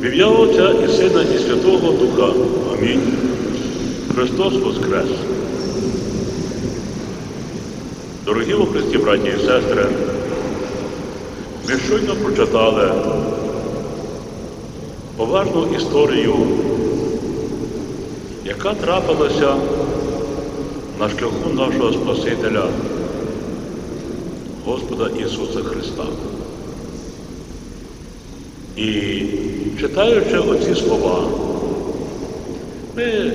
В ім'я Отця і Сина, і Святого Духа. Амінь. Христос Воскрес. Дорогі у Христі, браті і сестри, ми щойно прочитали поважну історію, яка трапилася на шляху нашого Спасителя, Господа Ісуса Христа. І читаючи оці слова, ми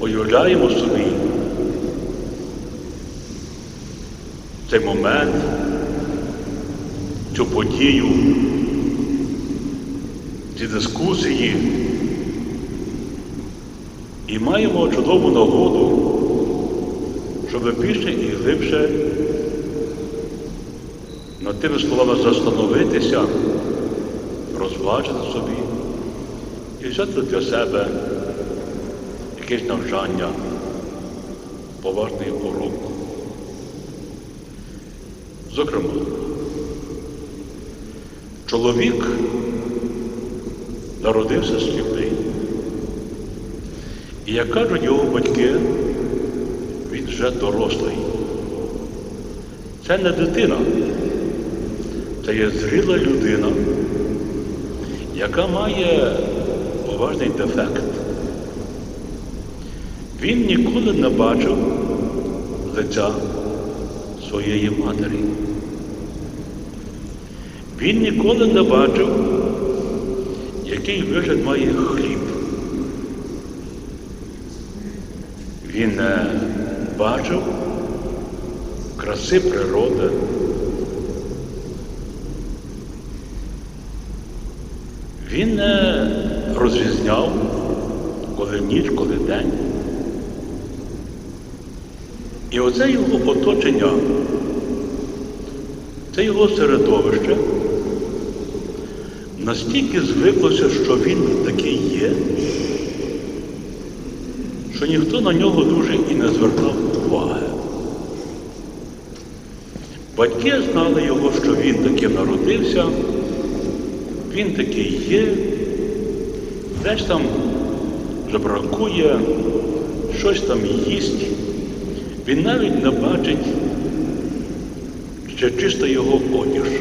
уявляємо собі цей момент, цю подію, ці дискусії. І маємо чудову нагоду, щоб більше і глибше над тими словами застановитися, розважити собі і взяти для себе якесь навчання, поважний урок. Зокрема, чоловік народився сліпий. І як кажуть його батьки, він вже дорослий. Це не дитина, це є зріла людина, яка має поважний дефект. Він ніколи не бачив лиця своєї матері. Він ніколи не бачив, який вигляд має хліб. Він не бачив краси природи. Він не розрізняв, коли ніч, коли день. І оце його оточення, це його середовище настільки звиклося, що він такий є, що ніхто на нього дуже і не звертав уваги. Батьки знали його, що він таким народився, він такий є, десь там жебракує, щось там їсть. Він навіть не бачить ще чисто його одіж.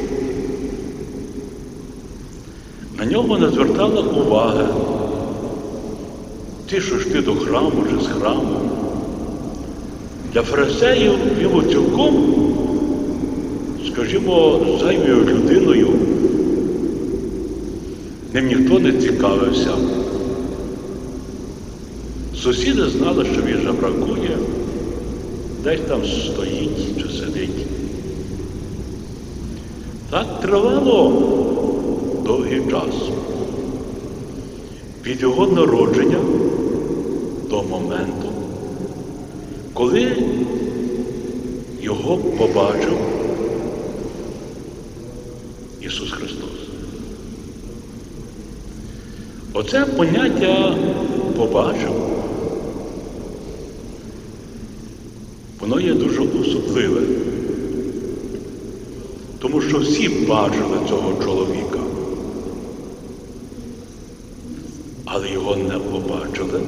На нього не звертали уваги ті, що йшли до храму чи з храму. Для фарисеїв він цілком, скажімо, зайвою людиною. Ним ніхто не цікавився. Сусіди знали, що він жебракує, десь там стоїть чи сидить. Так тривало довгий час. Від його народження до моменту, коли його побачив Ісус Христос. Оце поняття побачив. Воно є дуже особливе, тому що всі бачили цього чоловіка, але його не побачили,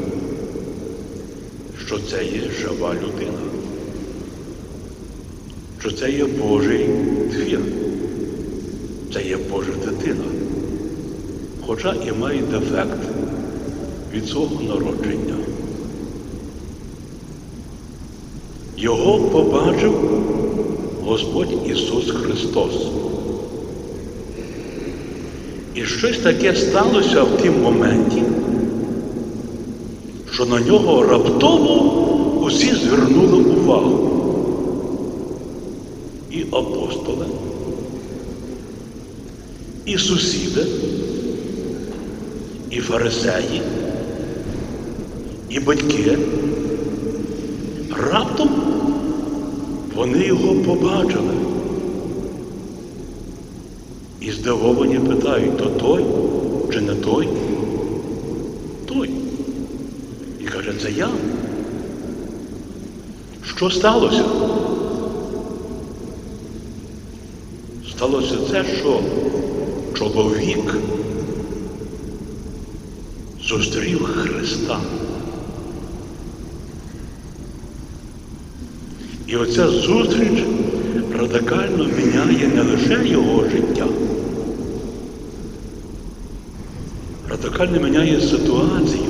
що це є жива людина, що це є Божий твір, це є Божа дитина, хоча і має дефект від свого народження. Його побачив Господь Ісус Христос. І щось таке сталося в тім моменті, що на нього раптово усі звернули увагу. І апостоли, і сусіди, і фарисеї, і батьки. Раптом вони його побачили. І здивовані питають, то той чи не той? Той. І каже, це я. Що сталося? Сталося це, що чоловік зустрів Христа. І оця зустріч радикально міняє не лише його життя, радикально міняє ситуацію.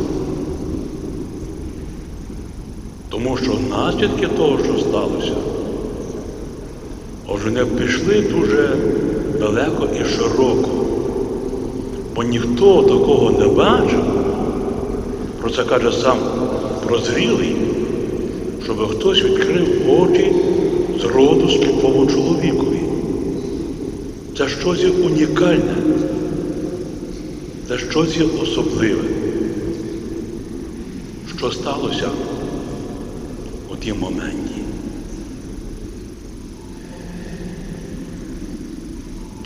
Тому що наслідки того, що сталося, вже не пішли дуже далеко і широко. Бо ніхто такого не бачив, про це каже сам прозрілий, щоб хтось відкрив очі з роду сліпому чоловікові. Це щось є унікальне, це щось є особливе. Що сталося у тім моменті?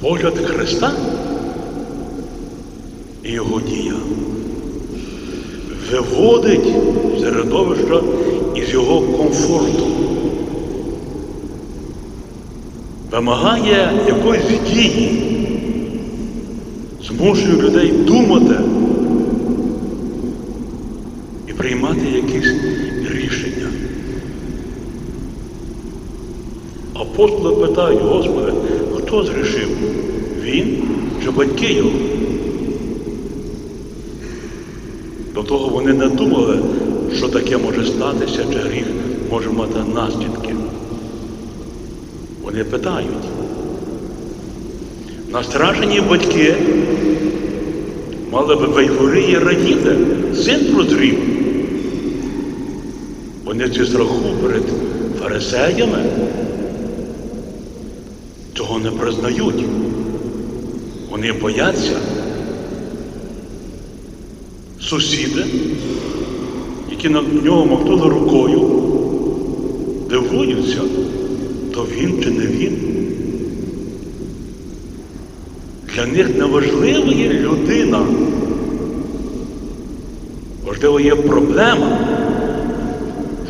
Погляд Христа і його дія виводить середовище із його комфорту, вимагає якоїсь дії, змушує людей думати і приймати якісь рішення. Апостоли питають, Господи, хто згрішив? Він чи батьки його? До того вони не думали, що таке може статися, чи гріх може мати наслідки. Вони питають. Настрашені батьки мали би в радіти, син прозрів. Вони зі страху перед фарисеями цього не признають. Вони бояться. Сусіди, які на нього махнули рукою, дивуються, то він чи не він. Для них не важлива є людина. Важливо є проблема,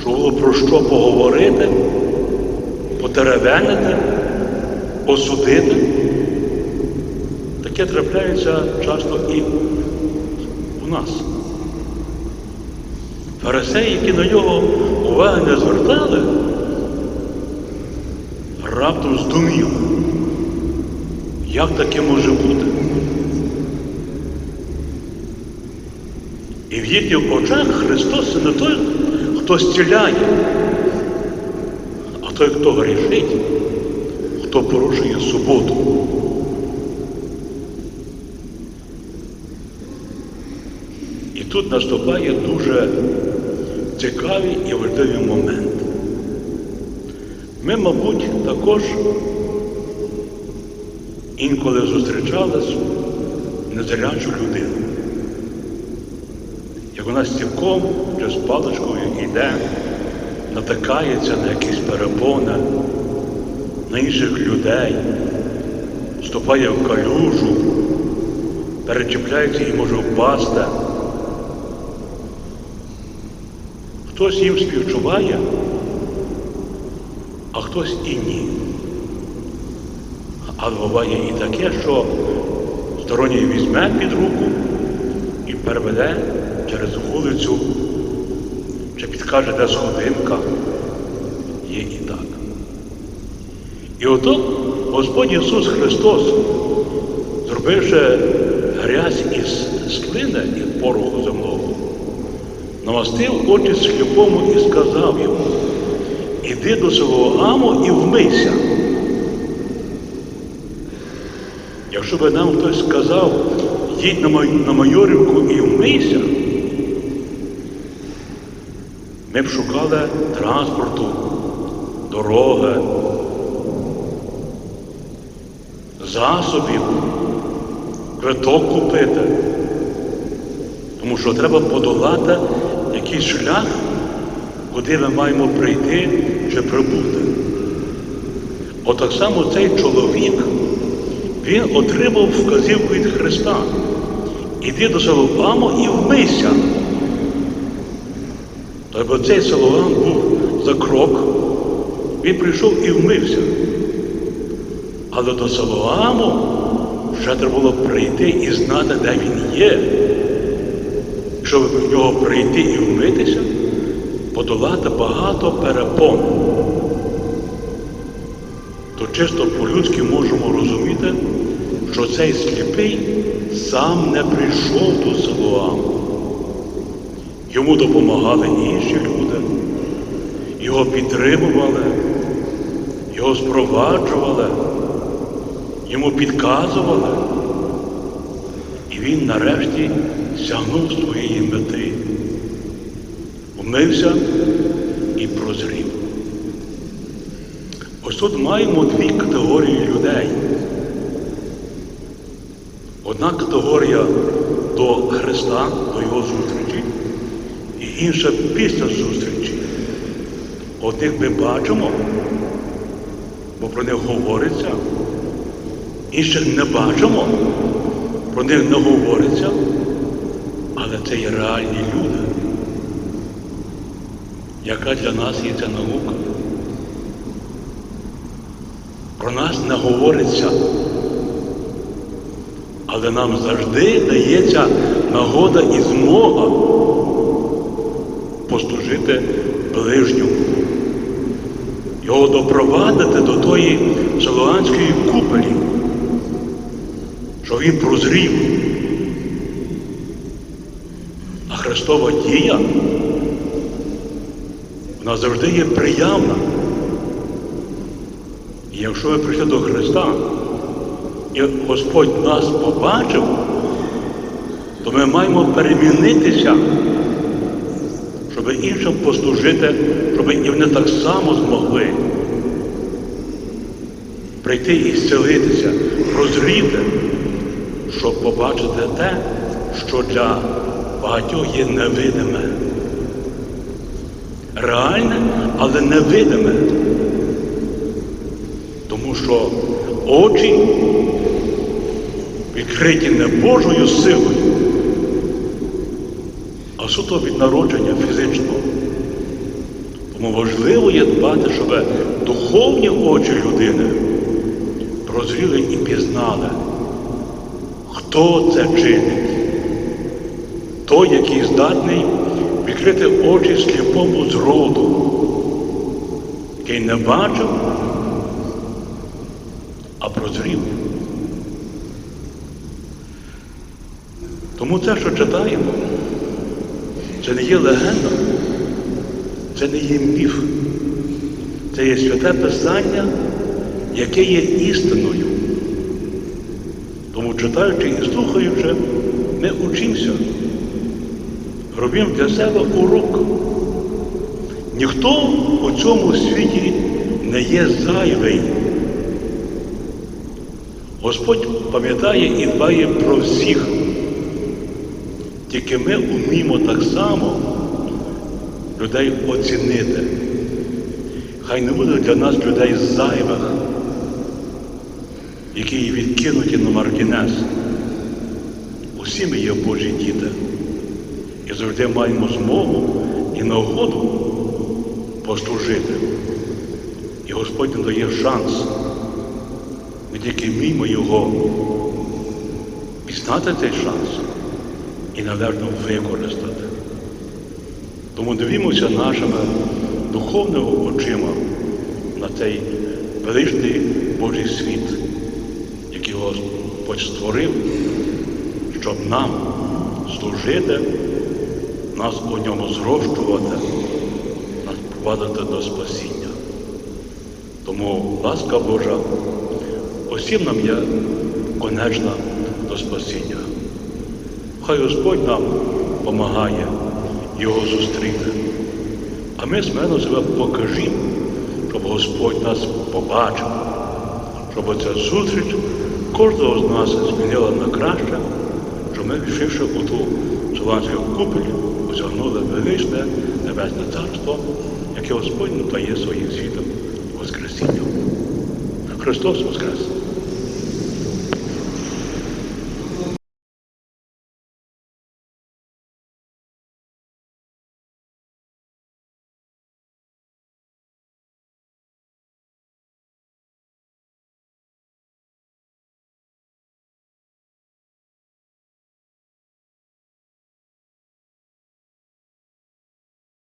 що було про що поговорити, потеревенити, осудити. Таке трапляється часто і нас. Фарисеї, які на нього уваги не звертали, раптом здуміли, як таке може бути. І в їхніх очах Христос не той, хто зціляє, а той, хто грішить, хто порушує суботу. Тут наступає дуже цікавий і важливий момент. Ми, мабуть, також інколи зустрічали незрячу людину. Як вона стівком чи з паличкою йде, натикається на якісь перепони, на інших людей, вступає в калюжу, перечіпляється і може впасти. Хтось їм співчуває, а хтось і ні. Але буває і таке, що сторонній візьме під руку і переведе через вулицю, чи підкаже, де сходинка. Є і так. І ото Господь Ісус Христос, зробивши грязь із склини і пороху земного, намастив очі сліпому і сказав йому, іди до Силоаму і вмийся. Якщо би нам хтось сказав, їдь на Майорівку і вмийся, ми б шукали транспорту, дороги, засобів, квиток купити. Тому що треба подолати якийсь шлях, куди ми маємо прийти чи прибути. Отак само цей чоловік, він отримав вказівку від Христа. Іди до Соломаму і вмийся. Тобто цей Соломам був за крок, він прийшов і вмився. Але до Солоаму ще треба було прийти і знати, де він є. Щоб в нього прийти і вмитися, подолати багато перепон. То чисто по-людськи можемо розуміти, що цей сліпий сам не прийшов до Силуаму. Йому допомагали інші люди, його підтримували, його спроваджували, йому підказували. І він нарешті сягнув своєї мети, умився і прозрів. Ось тут маємо дві категорії людей. Одна категорія до Христа, до Його зустрічі, і інша після зустрічі. Одних ми бачимо, бо про них говориться, інших не бачимо, про них не говориться, але це є реальні люди. Яка для нас є ця наука? Про нас не говориться, але нам завжди дається нагода і змога послужити ближньому, його допровадити до тої Силуанської куполі, щоб він прозрів. А Христова дія вона завжди є приявна. І якщо ви прийшли до Христа, і Господь нас побачив, то ми маємо перемінитися, щоб іншим послужити, щоб і вони так само змогли прийти і зцілитися, прозріти, щоб побачити те, що для багатьох є невидиме. Реальне, але невидиме. Тому що очі відкриті не Божою силою, а суто від народження фізичного. Тому важливо є дбати, щоб духовні очі людини прозріли і пізнали, хто це чинить, той, який здатний відкрити очі сліпому з роду, який не бачив, а прозрів. Тому те, що читаємо, це не є легенда, це не є міф, це є святе Писання, яке є істиною. Тому читаючи і слухаючи, ми учимося, робимо для себе урок. Ніхто у цьому світі не є зайвий. Господь пам'ятає і дбає про всіх. Тільки ми вміємо так само людей оцінити. Хай не буде для нас людей зайвих, які відкинуті на маргінес. Усі ми є Божі діти. І завжди маємо змогу і нагоду послужити. І Господь дає шанс. Ми тільки вміємо його пізнати цей шанс і належно використати. Тому дивімося нашими духовними очима на цей величний Божий світ, який Господь створив, щоб нам служити, нас у ньому зрощувати, нас провадити до спасіння. Тому ласка Божа усім нам є конечна до спасіння. Хай Господь нам допомагає його зустріти. А ми смело себе покажімо, щоб Господь нас побачив, щоб ця зустріч кожного з нас змінила на краще, щоб ми, війшовши у ту Соланську купель, осягнули величне небесне царство, яке Господь надає своїм світом Воскресінням. Христос Воскрес!